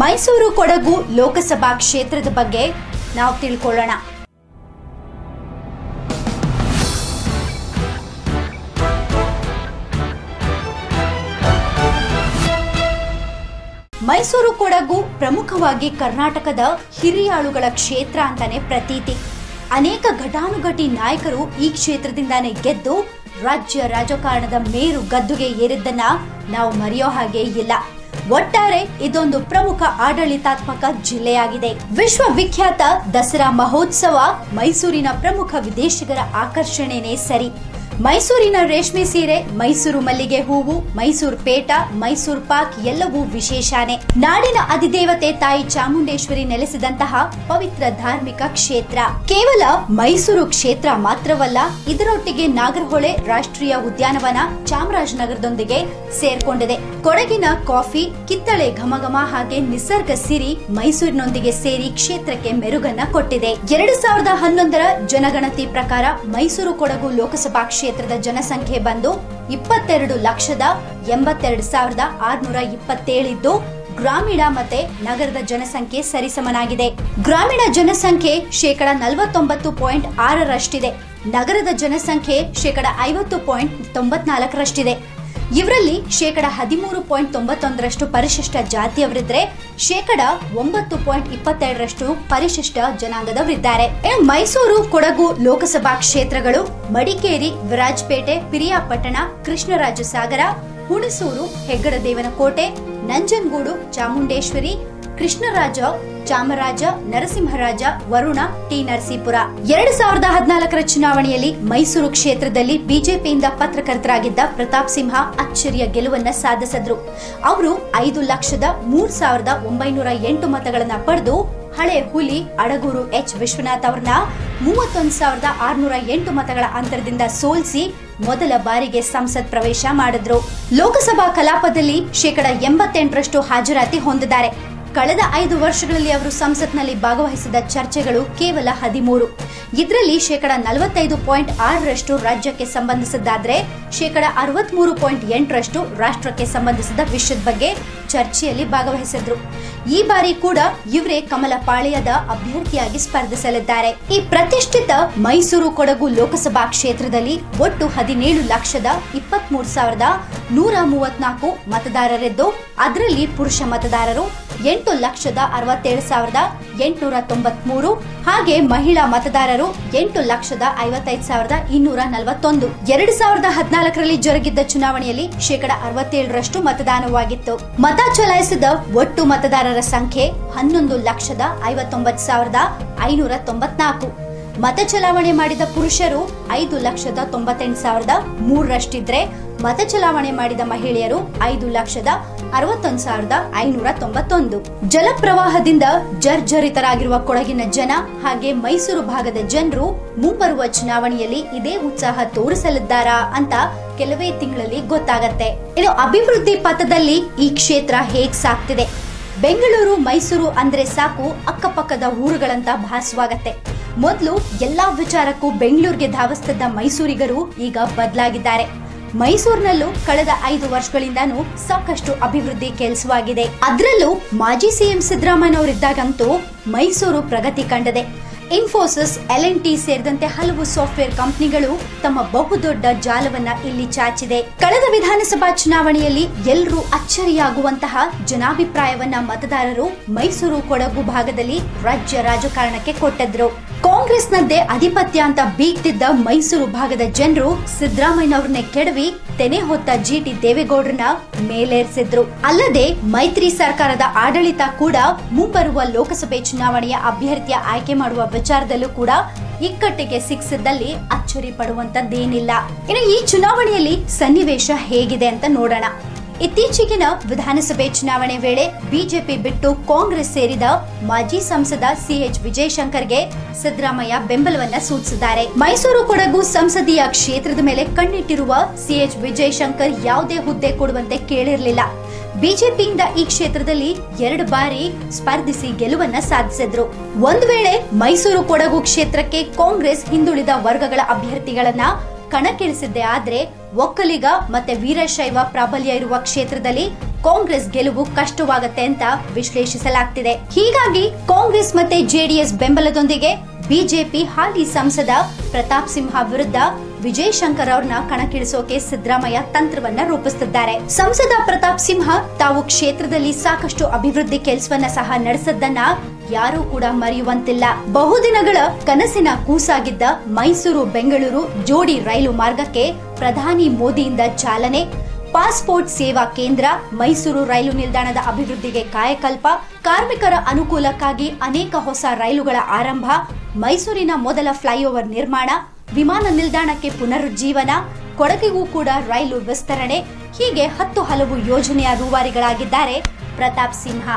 ಮೈಸೂರು ಕೊಡಗು ಲೋಕಸಭಾ ಕ್ಷೇತ್ರದ ಬಗ್ಗೆ ನಾವು ತಿಳ್ಕೊಳ್ಳೋಣ. ಮೈಸೂರು ಕೊಡಗು ಪ್ರಮುಖವಾಗಿ ಕರ್ನಾಟಕದ ಹಿರಿಯಾಳುಗಳ ಕ್ಷೇತ್ರ ಅಂತಾನೆ ಪ್ರತೀತಿ. ಅನೇಕ ಘಟಾನುಘಟಿ ನಾಯಕರು ಈ ಕ್ಷೇತ್ರದಿಂದಾನೇ ಗೆದ್ದು ರಾಜ್ಯ ರಾಜಕಾರಣದ ಮೇರು ಗದ್ದುಗೆ ಏರಿದ್ದನ್ನ ನಾವು ಮರೆಯೋ ಹಾಗೆ ಇಲ್ಲ. ಒಟ್ಟಾರೆ ಇದೊಂದು ಪ್ರಮುಖ ಆಡಳಿತಾತ್ಮಕ ಜಿಲ್ಲೆಯಾಗಿದೆ. ವಿಶ್ವವಿಖ್ಯಾತ ದಸರಾ ಮಹೋತ್ಸವ ಮೈಸೂರಿನ ಪ್ರಮುಖ ವಿದೇಶಿಗರ ಆಕರ್ಷಣೆನೇ ಸರಿ. ಮೈಸೂರಿನ ರೇಷ್ಮೆ ಸೀರೆ, ಮೈಸೂರು ಮಲ್ಲಿಗೆ ಹೂವು, ಮೈಸೂರು ಪೇಟ, ಮೈಸೂರು ಪಾಕ್ ಎಲ್ಲವೂ ವಿಶೇಷಾನೆ. ನಾಡಿನ ಅಧಿದೇವತೆ ತಾಯಿ ಚಾಮುಂಡೇಶ್ವರಿ ನೆಲೆಸಿದಂತಹ ಪವಿತ್ರ ಧಾರ್ಮಿಕ ಕ್ಷೇತ್ರ. ಕೇವಲ ಮೈಸೂರು ಕ್ಷೇತ್ರ ಮಾತ್ರವಲ್ಲ, ಇದರೊಟ್ಟಿಗೆ ನಾಗರಹೊಳೆ ರಾಷ್ಟ್ರೀಯ ಉದ್ಯಾನವನ ಚಾಮರಾಜನಗರದೊಂದಿಗೆ ಸೇರ್ಕೊಂಡಿದೆ. ಕೊಡಗಿನ ಕಾಫಿ, ಕಿತ್ತಳೆ ಘಮಘಮ ಹಾಗೆ ನಿಸರ್ಗ ಸಿರಿ ಮೈಸೂರಿನೊಂದಿಗೆ ಸೇರಿ ಕ್ಷೇತ್ರಕ್ಕೆ ಮೆರುಗನ್ನ ಕೊಟ್ಟಿದೆ. ಎರಡು ಸಾವಿರದ ಹನ್ನೊಂದರ ಜನಗಣತಿ ಪ್ರಕಾರ ಮೈಸೂರು ಕೊಡಗು ಲೋಕಸಭಾ ಕ್ಷೇತ್ರದ ಜನಸಂಖ್ಯೆ ಬಂದು ಇಪ್ಪತ್ತೆರಡು ಲಕ್ಷದ ಎಂಬತ್ತೆರಡು ಸಾವಿರದ ಆರ್ನೂರ ಇಪ್ಪತ್ತೇಳಿದ್ದು ಗ್ರಾಮೀಣ ಮತ್ತೆ ನಗರದ ಜನಸಂಖ್ಯೆ ಸರಿಸಮನಾಗಿದೆ. ಗ್ರಾಮೀಣ ಜನಸಂಖ್ಯೆ ಶೇಕಡ ನಲವತ್ತೊಂಬತ್ತು ಪಾಯಿಂಟ್ ಆರರಷ್ಟಿದೆ. ನಗರದ ಜನಸಂಖ್ಯೆ ಶೇಕಡ ಐವತ್ತು ಪಾಯಿಂಟ್ ತೊಂಬತ್ನಾಲ್ಕರಷ್ಟಿದೆ. ಇವರಲ್ಲಿ ಶೇಕಡ ಹದಿಮೂರು ಪಾಯಿಂಟ್ ತೊಂಬತ್ತೊಂದರಷ್ಟು ಪರಿಶಿಷ್ಟ ಜಾತಿಯವರಿದ್ರೆ ಶೇಕಡ ಒಂಬತ್ತು ಪಾಯಿಂಟ್ ಇಪ್ಪತ್ತೆರಡರಷ್ಟು ಪರಿಶಿಷ್ಟ ಜನಾಂಗದವರಿದ್ದಾರೆ. ಮೈಸೂರು, ಕೊಡಗು ಲೋಕಸಭಾ ಕ್ಷೇತ್ರಗಳು ಮಡಿಕೇರಿ, ವಿರಾಜಪೇಟೆ, ಪಿರಿಯಾಪಟ್ಟಣ, ಕೃಷ್ಣರಾಜಸಾಗರ, ಹುಣಸೂರು, ಹೆಗ್ಗಡದೇವನಕೋಟೆ, ನಂಜನಗೂಡು, ಚಾಮುಂಡೇಶ್ವರಿ ಕೃಷ್ಣರಾಜ, ಚಾಮರಾಜ, ನರಸಿಂಹರಾಜ, ವರುಣ, ಟಿ. ನರಸೀಪುರ. ಎರಡ್ ಸಾವಿರದ ಹದಿನಾಲ್ಕರ ಚುನಾವಣೆಯಲ್ಲಿ ಮೈಸೂರು ಕ್ಷೇತ್ರದಲ್ಲಿ ಬಿಜೆಪಿಯಿಂದ ಪತ್ರಕರ್ತರಾಗಿದ್ದ ಪ್ರತಾಪ್ ಸಿಂಹ ಅಚ್ಚರಿಯ ಗೆಲುವನ್ನ ಸಾಧಿಸಿದ್ರು. ಅವರು ಐದು ಲಕ್ಷದ ಮೂರ್ ಸಾವಿರದ ಒಂಬೈನೂರ ಎಂಟು ಮತಗಳನ್ನ ಪಡೆದು ಹಳೆ ಹುಲಿ ಅಡಗೂರು ಎಚ್. ವಿಶ್ವನಾಥ್ ಅವ್ರನ್ನ ಮೂವತ್ತೊಂದು ಸಾವಿರದ ಆರ್ನೂರ ಎಂಟು ಮತಗಳ ಅಂತರದಿಂದ ಸೋಲಿಸಿ ಮೊದಲ ಬಾರಿಗೆ ಸಂಸತ್ ಪ್ರವೇಶ ಮಾಡಿದ್ರು. ಲೋಕಸಭಾ ಕಲಾಪದಲ್ಲಿ ಶೇಕಡ ಎಂಬತ್ತೆಂಟರಷ್ಟು ಹಾಜರಾತಿ ಹೊಂದಿದ್ದಾರೆ. ಕಳೆದ ಐದು ವರ್ಷಗಳಲ್ಲಿ ಅವರು ಸಂಸತ್ನಲ್ಲಿ ಭಾಗವಹಿಸಿದ ಚರ್ಚೆಗಳು ಕೇವಲ ಹದಿಮೂರು. ಇದರಲ್ಲಿ ಶೇಕಡ ನಲವತ್ತೈದು ಪಾಯಿಂಟ್ ಆರರಷ್ಟು ರಾಜ್ಯಕ್ಕೆ ಸಂಬಂಧಿಸಿದ್ದಾದ್ರೆ, ಶೇಕಡ ಅರವತ್ಮೂರು ಪಾಯಿಂಟ್ ಎಂಟರಷ್ಟು ರಾಷ್ಟ್ರಕ್ಕೆ ಸಂಬಂಧಿಸಿದ ವಿಷಯದ ಬಗ್ಗೆ ಚರ್ಚೆಯಲ್ಲಿ ಭಾಗವಹಿಸಿದ್ರು. ಈ ಬಾರಿ ಕೂಡ ಇವರೇ ಕಮಲ ಪಾಳ್ಯದ ಅಭ್ಯರ್ಥಿಯಾಗಿ ಸ್ಪರ್ಧಿಸಲಿದ್ದಾರೆ. ಈ ಪ್ರತಿಷ್ಠಿತ ಮೈಸೂರು ಕೊಡಗು ಲೋಕಸಭಾ ಕ್ಷೇತ್ರದಲ್ಲಿ ಒಟ್ಟು ಹದಿನೇಳು ಲಕ್ಷದ ಇಪ್ಪತ್ಮೂರು ಸಾವಿರದ ನೂರ ಮೂವತ್ನಾಲ್ಕು ಮತದಾರರಿದ್ದು, ಅದರಲ್ಲಿ ಪುರುಷ ಮತದಾರರು ಎಂಟು ಲಕ್ಷದ ಅರವತ್ತೇಳು ಸಾವಿರದ ಎಂಟುನೂರ ತೊಂಬತ್ಮೂರು ಹಾಗೆ ಮಹಿಳಾ ಮತದಾರರು ಎಂಟು ಲಕ್ಷದ ಐವತ್ತೈದು ಸಾವಿರದ ಇನ್ನೂರ ನಲವತ್ತೊಂದು. ಎರಡು ಸಾವಿರದ ಹದಿನಾಲ್ಕರಲ್ಲಿ ಜರುಗಿದ್ದ ಚುನಾವಣೆಯಲ್ಲಿ ಶೇಕಡ ಅರವತ್ತೇಳರಷ್ಟು ಮತದಾನವಾಗಿತ್ತು. ಮತ ಚಲಾಯಿಸಿದ ಒಟ್ಟು ಮತದಾರರ ಸಂಖ್ಯೆ ಹನ್ನೊಂದು ಲಕ್ಷದ ಐವತ್ತೊಂಬತ್ತು ಸಾವಿರದ ಐನೂರ ತೊಂಬತ್ನಾಲ್ಕು. ಮತ ಚಲಾವಣೆ ಮಾಡಿದ ಪುರುಷರು ಐದು ಲಕ್ಷದ ತೊಂಬತ್ತೆಂಟು ಸಾವಿರದ ಮೂರರಷ್ಟಿದ್ರೆ ಮತ ಚಲಾವಣೆ ಮಾಡಿದ ಮಹಿಳೆಯರು ಐದು ಲಕ್ಷದ ಅರವತ್ತೊಂದು ಸಾವಿರದ ಐನೂರ ತೊಂಬತ್ತೊಂದು. ಜಲಪ್ರವಾಹದಿಂದ ಜರ್ಜರಿತರಾಗಿರುವ ಕೊಡಗಿನ ಜನ ಹಾಗೆ ಮೈಸೂರು ಭಾಗದ ಜನರು ಮುಂಬರುವ ಚುನಾವಣೆಯಲ್ಲಿ ಇದೇ ಉತ್ಸಾಹ ತೋರಿಸಲಿದ್ದಾರಾ ಅಂತ ಕೆಲವೇ ತಿಂಗಳಲ್ಲಿ ಗೊತ್ತಾಗತ್ತೆ. ಇದು ಅಭಿವೃದ್ಧಿ ಪಥದಲ್ಲಿ ಈ ಕ್ಷೇತ್ರ ಹೇಗ್ ಸಾಕ್ತಿದೆ ಬೆಂಗಳೂರು, ಮೈಸೂರು ಅಂದ್ರೆ ಸಾಕು ಅಕ್ಕಪಕ್ಕದ ಊರುಗಳಂತ ಭಾಸವಾಗತ್ತೆ. ಮೊದಲು ಎಲ್ಲಾ ವಿಚಾರಕ್ಕೂ ಬೆಂಗಳೂರಿಗೆ ಧಾವಿಸ್ತಿದ್ದ ಮೈಸೂರಿಗರು ಈಗ ಬದಲಾಗಿದ್ದಾರೆ. ಮೈಸೂರಿನಲ್ಲೂ ಕಳೆದ ಐದು ವರ್ಷಗಳಿಂದಾನು ಸಾಕಷ್ಟು ಅಭಿವೃದ್ಧಿ ಕೆಲಸವಾಗಿದೆ. ಅದರಲ್ಲೂ ಮಾಜಿ ಸಿಎಂ ಸಿದ್ದರಾಮಯ್ಯನವರಿದ್ದಾಗಂತೂ ಮೈಸೂರು ಪ್ರಗತಿ ಕಂಡಿದೆ. ಇನ್ಫೋಸಿಸ್, ಎಲ್ ಎನ್ ಟಿ ಸೇರಿದಂತೆ ಹಲವು ಸಾಫ್ಟ್ವೇರ್ ಕಂಪನಿಗಳು ತಮ್ಮ ಬಹುದೊಡ್ಡ ಜಾಲವನ್ನ ಇಲ್ಲಿ ಚಾಚಿದೆ. ಕಳೆದ ವಿಧಾನಸಭಾ ಚುನಾವಣೆಯಲ್ಲಿ ಎಲ್ಲರೂ ಅಚ್ಚರಿಯಾಗುವಂತಹ ಜನಾಭಿಪ್ರಾಯವನ್ನ ಮತದಾರರು ಮೈಸೂರು ಕೊಡಗು ಭಾಗದಲ್ಲಿ ರಾಜ್ಯ ರಾಜಕಾರಣಕ್ಕೆ ಕೊಟ್ಟಿದ್ರು. ಕಾಂಗ್ರೆಸ್ನದ್ದೇ ಅಧಿಪತ್ಯ ಅಂತ ಬೀಗ್ತಿದ್ದ ಮೈಸೂರು ಭಾಗದ ಜನರು ಸಿದ್ದರಾಮಯ್ಯನವ್ರನ್ನೇ ಕೆಡವಿ ತೆನೆ ಹೊತ್ತ ಜಿ ಟಿ ದೇವೇಗೌಡರನ್ನ ಮೇಲೇರಿಸಿದ್ರು. ಅಲ್ಲದೆ ಮೈತ್ರಿ ಸರ್ಕಾರದ ಆಡಳಿತ ಕೂಡ ಮುಂಬರುವ ಲೋಕಸಭೆ ಚುನಾವಣೆಯ ಅಭ್ಯರ್ಥಿಯ ಆಯ್ಕೆ ಮಾಡುವ ವಿಚಾರದಲ್ಲೂ ಕೂಡ ಇಕ್ಕಟ್ಟಿಗೆ ಸಿಕ್ಸಿದ್ದಲ್ಲಿ ಅಚ್ಚರಿ ಪಡುವಂತದ್ದೇನಿಲ್ಲ ಈ ಚುನಾವಣೆಯಲ್ಲಿ ಸನ್ನಿವೇಶ ಹೇಗಿದೆ ಅಂತ ನೋಡೋಣ. ಇತ್ತೀಚೆಗಿನ ವಿಧಾನಸಭೆ ಚುನಾವಣೆ ವೇಳೆ ಬಿಜೆಪಿ ಬಿಟ್ಟು ಕಾಂಗ್ರೆಸ್ ಸೇರಿದ ಮಾಜಿ ಸಂಸದ ಸಿಎಚ್ ವಿಜಯಶಂಕರ್ಗೆ ಸಿದ್ದರಾಮಯ್ಯ ಬೆಂಬಲವನ್ನ ಸೂಚಿಸಿದ್ದಾರೆ. ಮೈಸೂರು ಕೊಡಗು ಸಂಸದೀಯ ಕ್ಷೇತ್ರದ ಮೇಲೆ ಕಣ್ಣಿಟ್ಟಿರುವ ಸಿಎಚ್ ವಿಜಯಶಂಕರ್ ಯಾವುದೇ ಹುದ್ದೆ ಕೊಡುವಂತೆ ಕೇಳಿರಲಿಲ್ಲ. ಬಿಜೆಪಿಯಿಂದ ಈ ಕ್ಷೇತ್ರದಲ್ಲಿ ಎರಡು ಬಾರಿ ಸ್ಪರ್ಧಿಸಿ ಗೆಲುವನ್ನ ಸಾಧಿಸಿದ್ರು. ಒಂದು ವೇಳೆ ಮೈಸೂರು ಕೊಡಗು ಕ್ಷೇತ್ರಕ್ಕೆ ಕಾಂಗ್ರೆಸ್ ಹಿಂದುಳಿದ ವರ್ಗಗಳ ಅಭ್ಯರ್ಥಿಗಳನ್ನ ಕಣಕ್ಕಿಳಿಸಿದ್ದೆ ಆದ್ರೆ ಒಕ್ಕಲಿಗ ಮತ್ತೆ ವೀರಶೈವ ಪ್ರಾಬಲ್ಯ ಇರುವ ಕ್ಷೇತ್ರದಲ್ಲಿ ಕಾಂಗ್ರೆಸ್ ಗೆಲುವು ಕಷ್ಟವಾಗತ್ತೆ ಅಂತ ವಿಶ್ಲೇಷಿಸಲಾಗ್ತಿದೆ. ಹೀಗಾಗಿ ಕಾಂಗ್ರೆಸ್ ಮತ್ತೆ ಜೆಡಿಎಸ್ ಬೆಂಬಲದೊಂದಿಗೆ ಬಿಜೆಪಿ ಹಾಲಿ ಸಂಸದ ಪ್ರತಾಪ್ ಸಿಂಹ ವಿರುದ್ಧ ವಿಜಯ್ ಶಂಕರ್ ಅವ್ರನ್ನ ಕಣಕ್ಕಿಳಿಸೋಕೆ ಸಿದ್ದರಾಮಯ್ಯ ತಂತ್ರವನ್ನ ರೂಪಿಸುತ್ತಿದ್ದಾರೆ ಸಂಸದ ಪ್ರತಾಪ್ ಸಿಂಹ ತಾವು ಕ್ಷೇತ್ರದಲ್ಲಿ ಸಾಕಷ್ಟು ಅಭಿವೃದ್ಧಿ ಕೆಲಸವನ್ನ ಸಹ ನಡೆಸದ್ದನ್ನ ಯಾರೂ ಕೂಡ ಮರೆಯುವಂತಿಲ್ಲ. ಬಹುದಿನಗಳ ಕನಸಿನ ಕೂಸಾಗಿದ್ದ ಮೈಸೂರು ಬೆಂಗಳೂರು ಜೋಡಿ ರೈಲು ಮಾರ್ಗಕ್ಕೆ ಪ್ರಧಾನಿ ಮೋದಿಯಿಂದ ಚಾಲನೆ. ಪಾಸ್ಪೋರ್ಟ್ ಸೇವಾ ಕೇಂದ್ರ, ಮೈಸೂರು ರೈಲು ನಿಲ್ದಾಣದ ಅಭಿವೃದ್ಧಿಗೆ ಕಾಯಕಲ್ಪ, ಕಾರ್ಮಿಕರ ಅನುಕೂಲಕ್ಕಾಗಿ ಅನೇಕ ಹೊಸ ರೈಲುಗಳ ಆರಂಭ, ಮೈಸೂರಿನ ಮೊದಲ ಫ್ಲೈಓವರ್ ನಿರ್ಮಾಣ, ವಿಮಾನ ನಿಲ್ದಾಣಕ್ಕೆ ಪುನರುಜ್ಜೀವನ, ಕೊಡಗಿಗೂ ಕೂಡ ರೈಲು ವಿಸ್ತರಣೆ, ಹೀಗೆ ಹತ್ತು ಹಲವು ಯೋಜನೆಯ ರೂವಾರಿಗಳಾಗಿದ್ದಾರೆ ಪ್ರತಾಪ್ ಸಿಂಹ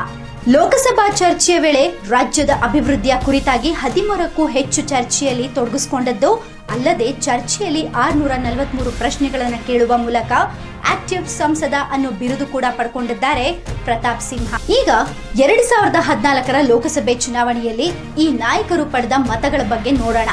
ಲೋಕಸಭಾ ಚರ್ಚೆಯ ವೇಳೆ ರಾಜ್ಯದ ಅಭಿವೃದ್ಧಿಯ ಕುರಿತಾಗಿ ಹದಿಮೂರಕ್ಕೂ ಹೆಚ್ಚು ಚರ್ಚೆಯಲ್ಲಿ ತೊಡಗಿಸಿಕೊಂಡದ್ದು ಅಲ್ಲದೆ ಚರ್ಚೆಯಲ್ಲಿ ಆರ್ನೂರ ನಲವತ್ಮೂರು ಪ್ರಶ್ನೆಗಳನ್ನು ಕೇಳುವ ಮೂಲಕ ಆಕ್ಟಿವ್ ಸಂಸದ ಅನ್ನೋ ಬಿರುದು ಕೂಡ ಪಡ್ಕೊಂಡಿದ್ದಾರೆ ಪ್ರತಾಪ್ ಸಿಂಹ. ಈಗ ಎರಡ್ ಸಾವಿರದ ಹದಿನಾಲ್ಕರ ಲೋಕಸಭೆ ಚುನಾವಣೆಯಲ್ಲಿ ಈ ನಾಯಕರು ಪಡೆದ ಮತಗಳ ಬಗ್ಗೆ ನೋಡೋಣ.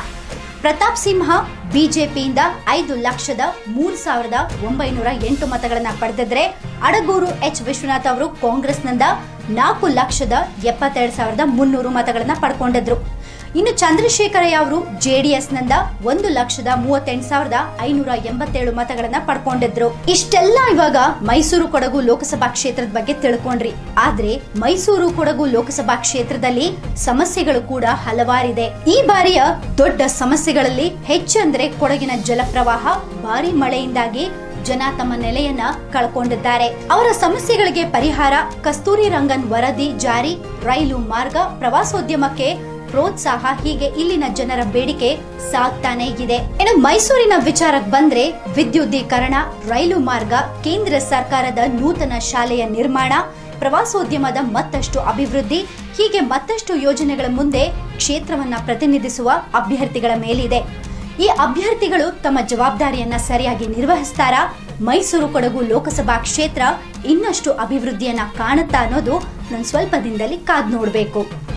ಪ್ರತಾಪ್ ಸಿಂಹ ಬಿಜೆಪಿಯಿಂದ ಐದು ಲಕ್ಷದ ಮೂರು ಸಾವಿರದ ಒಂಬೈನೂರ ಎಂಟು ಮತಗಳನ್ನು ಪಡೆದಿದ್ರೆ, ಅಡಗೂರು ಎಚ್. ವಿಶ್ವನಾಥ್ ಅವರು ಕಾಂಗ್ರೆಸ್ನಿಂದ ನಾಲ್ಕು ಲಕ್ಷದ ಎಪ್ಪತ್ತೆರಡು ಸಾವಿರದ ಮುನ್ನೂರು ಮತಗಳನ್ನು ಪಡ್ಕೊಂಡಿದ್ರು. ಇನ್ನು ಚಂದ್ರಶೇಖರಯ್ಯ ಅವರು ಜೆ ಡಿ ನಿಂದ ಒಂದು ಲಕ್ಷದ ಮೂವತ್ತೆಂಟು ಸಾವಿರದ ಐನೂರ ಎಂಬತ್ತೇಳು ಮತಗಳನ್ನ ಪಡ್ಕೊಂಡಿದ್ರು. ಇಷ್ಟೆಲ್ಲ ಇವಾಗ ಮೈಸೂರು ಕೊಡಗು ಲೋಕಸಭಾ ಕ್ಷೇತ್ರದ ಬಗ್ಗೆ ತಿಳ್ಕೊಂಡ್ರಿ. ಆದ್ರೆ ಮೈಸೂರು ಕೊಡಗು ಲೋಕಸಭಾ ಕ್ಷೇತ್ರದಲ್ಲಿ ಸಮಸ್ಯೆಗಳು ಕೂಡ ಹಲವಾರಿದೆ. ಈ ಬಾರಿಯ ದೊಡ್ಡ ಸಮಸ್ಯೆಗಳಲ್ಲಿ ಹೆಚ್ಚಂದ್ರೆ ಕೊಡಗಿನ ಜಲಪ್ರವಾಹ, ಭಾರಿ ಮಳೆಯಿಂದಾಗಿ ಜನ ತಮ್ಮ ನೆಲೆಯನ್ನ ಕಳ್ಕೊಂಡಿದ್ದಾರೆ. ಅವರ ಸಮಸ್ಯೆಗಳಿಗೆ ಪರಿಹಾರ, ಕಸ್ತೂರಿ ರಂಗನ್ ವರದಿ ಜಾರಿ, ರೈಲು ಮಾರ್ಗ, ಪ್ರವಾಸೋದ್ಯಮಕ್ಕೆ ಪ್ರೋತ್ಸಾಹ, ಹೀಗೆ ಇಲ್ಲಿನ ಜನರ ಬೇಡಿಕೆ ಸಾಗ್ತಾನೆ ಇದೆ. ಇನ್ನು ಮೈಸೂರಿನ ವಿಚಾರಕ್ಕೆ ಬಂದ್ರೆ ವಿದ್ಯುದ್ದೀಕರಣ, ರೈಲು ಮಾರ್ಗ, ಕೇಂದ್ರ ಸರ್ಕಾರದ ನೂತನ ಶಾಲೆಯ ನಿರ್ಮಾಣ, ಪ್ರವಾಸೋದ್ಯಮದ ಮತ್ತಷ್ಟು ಅಭಿವೃದ್ಧಿ, ಹೀಗೆ ಮತ್ತಷ್ಟು ಯೋಜನೆಗಳ ಮುಂದೆ ಕ್ಷೇತ್ರವನ್ನ ಪ್ರತಿನಿಧಿಸುವ ಅಭ್ಯರ್ಥಿಗಳ ಮೇಲಿದೆ. ಈ ಅಭ್ಯರ್ಥಿಗಳು ತಮ್ಮ ಜವಾಬ್ದಾರಿಯನ್ನ ಸರಿಯಾಗಿ ನಿರ್ವಹಿಸ್ತಾರಾ? ಮೈಸೂರು ಕೊಡಗು ಲೋಕಸಭಾ ಕ್ಷೇತ್ರ ಇನ್ನಷ್ಟು ಅಭಿವೃದ್ಧಿಯನ್ನ ಕಾಣುತ್ತಾ ಅನ್ನೋದು ನಾನು ಸ್ವಲ್ಪ ದಿನದಲ್ಲಿ ಕಾದ್ ನೋಡಬೇಕು.